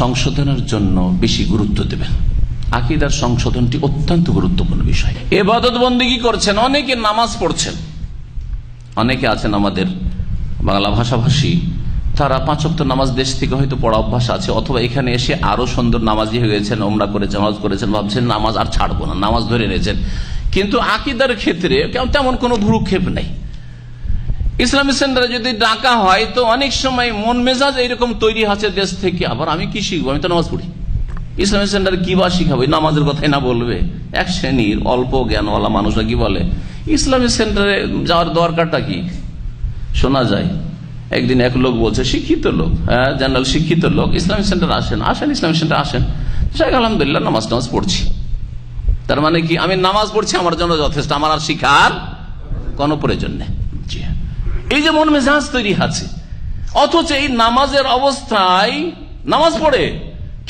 সংশোধনের জন্য বেশি গুরুত্ব দেবেন। আকিদার সংশোধনটি অত্যন্ত গুরুত্বপূর্ণ বিষয়। এবাদত বন্দিগি করছেন? অনেকে নামাজ পড়ছেন। অনেকে আছেন আমাদের বাংলা ভাষাভাষী। তারা পাঁচ পাঁচক্ত নামাজ দেশ থেকে হয়তো পড়া অভ্যাস আছে, অথবা এখানে এসে আরও সুন্দর নামাজি হয়ে গেছেন ওমরা করেছেন, নামাজ করেছেন, ভাবছেন নামাজ আর ছাড়বো না, নামাজ ধরে নিয়েছেন। কিন্তু আকিদার ক্ষেত্রে তেমন কোনো ভুরুক্ষেপ নেই। ইসলামী সেন্টারে যদি ডাকা হয়, তো অনেক সময় মন মেজাজ এইরকম তৈরি আছে দেশ থেকে। আবার আমি কি শিখব? আমি তো নামাজ পড়ি। ইসলামী সেন্টারে কি বা শিখাবো? নামাজের কথাই না বলবে। এক শ্রেণির অল্প জ্ঞানওয়ালা মানুষরা কি বলে। ইসলামী সেন্টারে যাওয়ার দরকারটা কি? শোনা যায়। একদিন এক লোক বলছে, শিক্ষিত লোক। হ্যাঁ জেনারেল, শিক্ষিত লোক। ইসলামী সেন্টার আসেন। আসেন, ইসলামী সেন্টার আসেন। শেখ আলহামদুলিল্লাহ নামাজ টামাজ পড়ছি। তার মানে কি, আমি নামাজ পড়ছি, আমার জন্য যথেষ্ট। আমার আর শিখার কোনো প্রয়োজন নেই। এই যে মন মেজাজ তৈরি আছে, অথচ এই নামাজের অবস্থায় নামাজ পড়ে,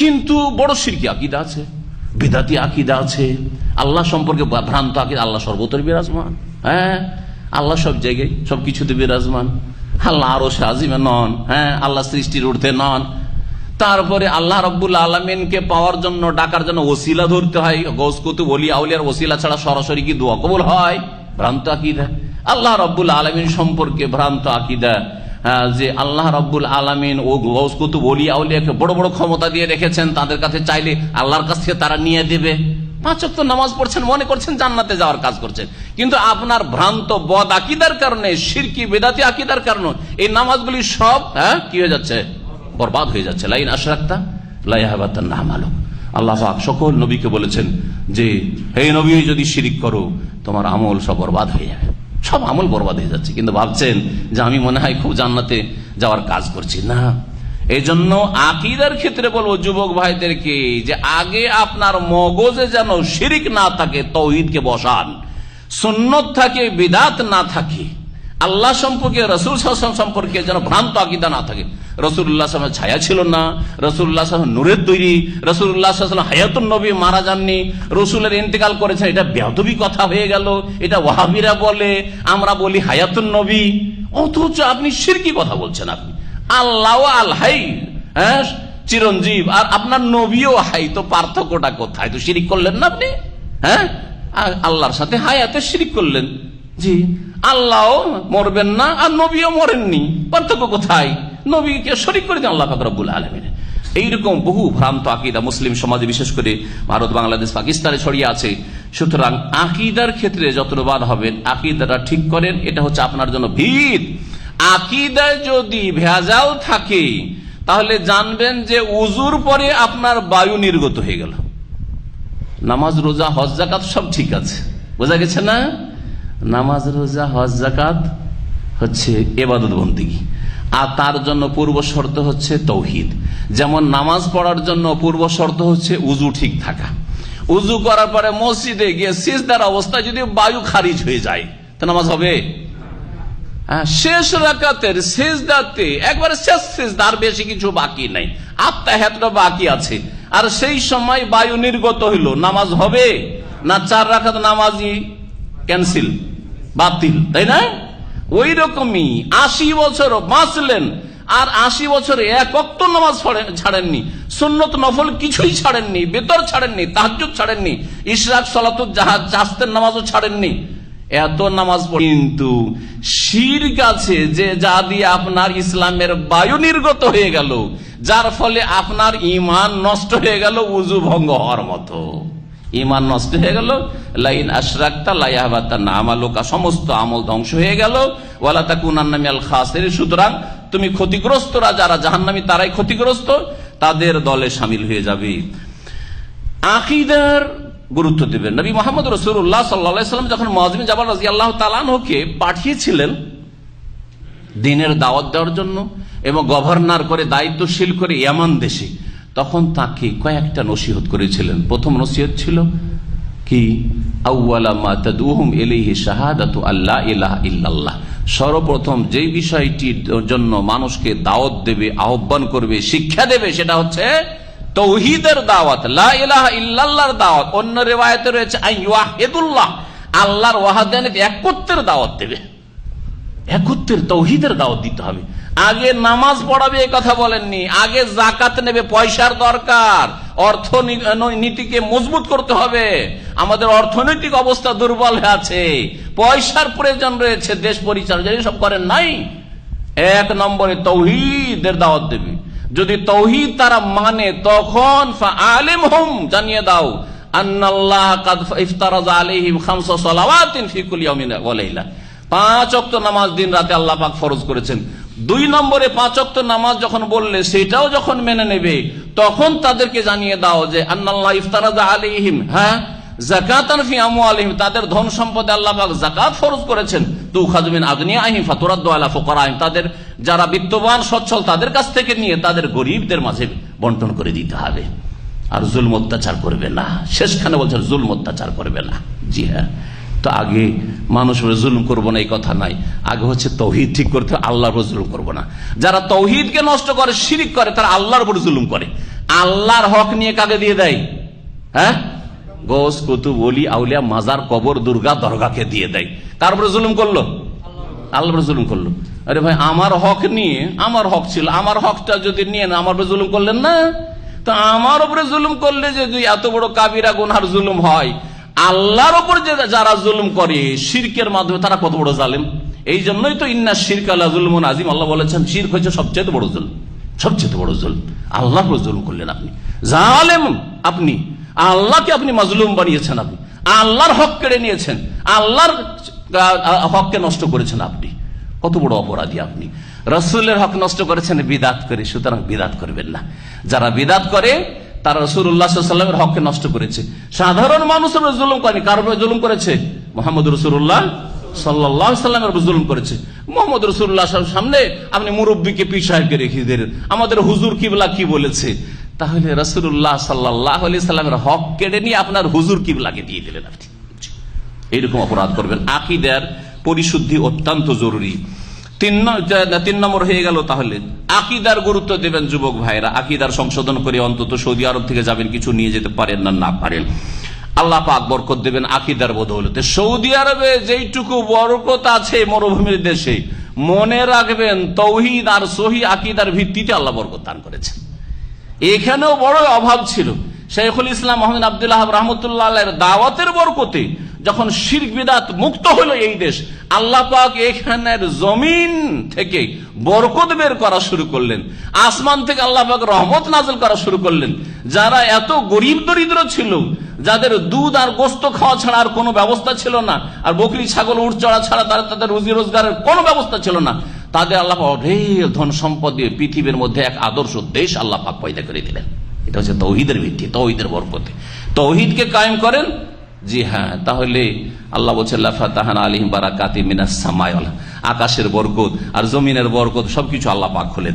কিন্তু বড় সিরকি আকিদা আছে, বেদাতি আকিদা আছে, আল্লাহ সম্পর্কে ভ্রান্ত আকিদা, আল্লাহ সর্বতর বিরাজমান হ্যাঁ? আল্লাহ সব জায়গায় সব কিছুতে বিরাজমান, আল্লাহ আরও সাজিমে নন হ্যাঁ? আল্লাহ সৃষ্টির ঊর্ধ্বে নন। তারপরে আল্লাহ রব্বুল আলমিনকে পাওয়ার জন্য, ডাকার জন্য ওসিলা ধরতে হয় গৌসকুতু বলি আউলিয়ার ওসিলা ছাড়া সরাসরি কি দোয়া কবুল হয়? ভ্রান্ত আকিদা। আল্লাহ রব্বুল আলমিন সম্পর্কে ভ্রান্ত আকিদা হ্যাঁ, যে আল্লাহ রব্বুল আলমিন ও গৌসকুতু বলি আউলিয়াকে বড় বড় ক্ষমতা দিয়ে রেখেছেন তাদের কাছে চাইলে আল্লাহর কাছ থেকে তারা নিয়ে দেবে। পাঁচ তো নামাজ পড়ছেন মনে করছেন জান্নাতে যাওয়ার কাজ করছেন। কিন্তু আপনার ভ্রান্ত বদ আকিদার কারণে সিরকি বেদাতি আকিদার কারণে এই নামাজগুলি সব হ্যাঁ কি হয়ে যাচ্ছে? বরবাদ হয়ে যাচ্ছে। লাইন আশরাক্তা লাইহাবাতান নাম আলো আল্লাহ সকল নবীকে বলেছেন যে হে নবী যদি শিরিক করো তোমার আমল সব বরবাদ হয়ে যাবে। সব আমল বরবাদ হয়ে যাচ্ছে। কিন্তু ভাবছেন যে আমি মনে হয় খুব জান্নাতে যাওয়ার কাজ করছি। না। এই জন্য আকিদার ক্ষেত্রে বলব, যুবক ভাইদেরকে, যে আগে আপনার মগজে যেন শিরিক না থাকে, তৌহিদকে বসান। সুন্নত থাকে, বিদাত না থাকে। আল্লাহ সম্পর্কে, রসুল সম্পর্কে যেন ভ্রান্ত আকিদা না থাকে। রসুল্লাহ ছায়া ছিল না রসুল্লাহ সাল্লাম নূরের তৈরি রসুল্লাহ হায়াতুন নবী মারা যাননি, রসুলের ইন্তেকাল করেছেন, এটা বেদবি কথা হয়ে গেল, এটা ওয়াহাবিরা বলে, আমরা বলি হায়াতুন নবী। অথচ আপনি সিরকি কথা বলছেন আপনি। আল্লাহ আল হাই হ্যাঁ চিরঞ্জীব, আর আপনার নবীও হাই, তো পার্থক্যটা কোথায়? তো শিরিক করলেন না আপনি? হ্যাঁ আল্লাহর সাথে হায়াতে শিরিক করলেন। জি আল্লাহ মরবেন না আর নবীও মরেননি। পার্থক্য কোথায়? নবীকে শরিক করে দেন আল্লাহ ফাকরাবুল আলমিন। এইরকম বহু ভ্রান্ত আকিদা মুসলিম সমাজে, বিশেষ করে ভারত, বাংলাদেশ, পাকিস্তানে ছড়িয়ে আছে। সুতরাং আকিদার ক্ষেত্রে যত্নবান হবেন আকিদাটা ঠিক করেন, এটা হচ্ছে আপনার জন্য ভিত। আকিদায় যদি ভেজাল থাকে, তাহলে জানবেন যে উজুর পরে আপনার বায়ু নির্গত হয়ে গেল। নামাজ, রোজা, হজ জাকাত সব ঠিক আছে। বোঝা গেছে না? নামাজ রোজা হজ জাকাত হচ্ছে এবাদত বন্দিগি। আর তার জন্য পূর্ব শর্ত হচ্ছে তৌহিদ। যেমন নামাজ পড়ার জন্য পূর্ব শর্ত হচ্ছে উজু ঠিক থাকা। উজু করার পরে মসজিদে গিয়ে সিজদার অবস্থায় যদি বায়ু খারিজ হয়ে যায় তো নামাজ হবে? হ্যাঁ, শেষ রাকাতের শেষদাতে একবারে শেষ শেষদা আর বেশি কিছু বাকি নাই। আত্মা আত্মাহাতটা বাকি আছে। আর সেই সময় বায়ু নির্গত হইল। নামাজ হবে? না চার রাখাত নামাজই ক্যান্সেল, বাতিল, তাই না? ওই রকমই আশি বছর বাঁচলেন আর আশি বছরে এক অক্ত নামাজ ছাড়েননি, সুন্নত নফল কিছুই ছাড়েননি, বেতর ছাড়েননি তাহাজুদ ছাড়েননি, ইশরাক সলাত জাহাজ জাস্তের নামাজও ছাড়েননি। এত নামাজ কিন্তু শির আছে যে যা দিয়ে আপনার ইসলামের বায়ু নির্গত হয়ে গেল, যার ফলে আপনার ইমান নষ্ট হয়ে গেল, উজু ভঙ্গ হওয়ার মতো। ইমান নষ্ট হয়ে গেল। লাইন আশরাক্তা লাইহাবাতা নাম আলোকা সমস্ত আমল ধ্বংস হয়ে গেল। ওয়ালা আল খাসের সুতরাং তুমি ক্ষতিগ্রস্তরা যারা জাহান্নামী, তারাই ক্ষতিগ্রস্ত, তাদের দলে সামিল হয়ে যাবে। আকিদার গুরুত্ব দেবেন। নবী মোহাম্মদ রসুল্লাহ সাল্লাম যখন মজমি জাবাল রাজি আল্লাহ তালানহকে পাঠিয়েছিলেন দিনের দাওয়াত দেওয়ার জন্য এবং গভর্নর করে দায়িত্বশীল করে ইয়ামান দেশে তখন তাকে কয়েকটা নসিহত করেছিলেন। প্রথম নসিহত ছিল কি? সর্বপ্রথম যে বিষয়টির জন্য মানুষকে দাওয়াত দেবে, আহ্বান করবে, শিক্ষা দেবে, সেটা হচ্ছে তৌহিদের দাওয়াত। ইল্লাল্লাহর দাওয়াত। অন্য রেওয়ায়তে রয়েছে আল্লাহর ওয়াহাদানিক একত্বের দাওয়াত দেবে। একত্রের তৌহিদের দাওয়াত দিতে হবে। আগে নামাজ পড়াবে এই কথা বলেননি, আগে জাকাত নেবে পয়সার দরকার, অর্থনীতিকে মজবুত করতে হবে। আমাদের অর্থনৈতিক অবস্থা দুর্বল আছে, পয়সার প্রয়োজন রয়েছে, দেশ পরিচালনা সব করেন নাই। এক নম্বরে তৌহিদের দাওয়াত দেবে। যদি তৌহিদ তারা মানে তখন আলিম হোম জানিয়ে দাও কাদ ইফতারাজ আলাইহিম খামসা সালাওয়াতিন পাঁচ অক্ত নামাজ দিন রাতে আল্লাহ পাক ফরজ করেছেন। দুই নম্বরে পাঁচ অক্ত নামাজ যখন বললে, সেটাও যখন মেনে নেবে, তখন তাদেরকে জানিয়ে দাও যে, আন্নাল্লাহ ইফতারাজ আলাইহিম হ্যাঁ? তাদের ধন ফরজ করেছেন। খাজমিন আলা ফুকারাহিম তাদের যারা বিত্তবান, সচ্ছল, তাদের কাছ থেকে নিয়ে তাদের গরিবদের মাঝে বন্টন করে দিতে হবে। আর করবে না। শেষখানে বলছেন, জুলম অত্যাচার করবে না। জি হ্যাঁ। তো আগে মানুষ বলে জুলুম করব না, এই কথা নাই। আগে হচ্ছে তৌহিদ ঠিক করতে আল্লাহর উপর জুলুম করব না। যারা তৌহিদকে নষ্ট করে, শিরিক করে, তারা আল্লাহর উপর জুলুম করে। আল্লাহর হক নিয়ে কাকে দিয়ে দেয়? হ্যাঁ? গোস, কুতুব অলি আউলিয়া, মাজার, কবর, দুর্গা, দরগাকে দিয়ে দেয়। কার উপরে জুলুম করল? আল্লাহ উপরে জুলুম করল। আরে ভাই, আমার হক নিয়ে, আমার হক ছিল, আমার হকটা যদি নিয়ে না আমার উপরে জুলুম করলেন না? তো আমার উপরে জুলুম করলে যদি এত বড় কাবিরা, গুনহার জুলুম হয়। আল্লাহর উপর যে যারা জুলুম করে, শিরকের মাধ্যমে তারা কত বড় জালেম? এই জন্যই তো ইন্না শিরক আল্লাহ জুলমন আজিম আল্লাহ বলেছেন, শিরক হচ্ছে সবচেয়ে বড় জুল সবচেয়ে বড় জুল আল্লাহর জুলুম করলেন আপনি। জালেম আপনি। আল্লাহকে আপনি মাজলুম বানিয়েছেন আপনি। আল্লাহর হক কেড়ে নিয়েছেন। আল্লাহর হককে নষ্ট করেছেন আপনি। কত বড় অপরাধী আপনি। রসুলের হক নষ্ট করেছেন, বিদাত করে। সুতরাং বিদাত করবেন না। যারা বিদাত করে তারা রসুল্লাহামের হককে নষ্ট করেছে। সাধারণ মানুষের জুলুম করেনি কার জুলুম করেছে? মোহাম্মদ রসুল্লাহ জুলুম করেছে। মোহাম্মদ রসুল্লাহ রেখে দিলেন। আমাদের হুজুর কিবলা কি বলেছে? তাহলে আলি সাল্লামের হক নিয়ে আপনার হুজুর কিবলাকে দিয়ে দিলেন এইরকম অপরাধ করবেন। আকিদার পরিশুদ্ধি অত্যন্ত জরুরি। তিন নম্বর হয়ে গেল তাহলে। আকিদার গুরুত্ব দেবেন যুবক ভাইরা। আকিদার সংশোধন করে অন্তত সৌদি আরব থেকে যাবেন কিছু নিয়ে যেতে পারেন না না পারেন। আল্লাহ পাক বরকত দেবেন আকিদার বদৌলতে। সৌদি আরবে যেইটুকু বরকত আছে মরুভূমির দেশে, মনে রাখবেন তৌহিদ আর সহি আকিদার ভিত্তিতে আল্লাহ বরকত দান করেছেন। এখানেও বড় অভাব ছিল। শেখুল ইসলাম মোহাম্মদ আবদুল্লাহ রহমতুল্লাহ দাওয়াতের বরকতে যখন শির্ক বিদাত মুক্ত হলো এই দেশ, আল্লাহ পাক এখানের জমিন থেকে বরকত বের করা শুরু করলেন। আসমান থেকে আল্লাহ পাক রহমত নাজল করা শুরু করলেন। যারা এত গরিব দরিদ্র ছিল, যাদের দুধ আর গোস্ত খাওয়া ছাড়া আর কোনো ব্যবস্থা ছিল না, আর বকরি, ছাগল উঠ চড়া ছাড়া তারা তাদের রুজি রোজগারের কোনো ব্যবস্থা ছিল না, তাদের আল্লাহ অঢেল ধন সম্পদ দিয়ে পৃথিবীর মধ্যে এক আদর্শ দেশ আল্লাহ পাক পয়দা করে দিলেন। এটা হচ্ছে তৌহিদের ভিত্তি, তৌহিদের বরকতে। তৌহিদকে কায়েম করেন? জি হ্যাঁ তাহলে আল্লাহ বলছে আলিম বারাকাতি আকাশের বরকত আর জমিনের বরকত সবকিছু আল্লাহ পাক খুলে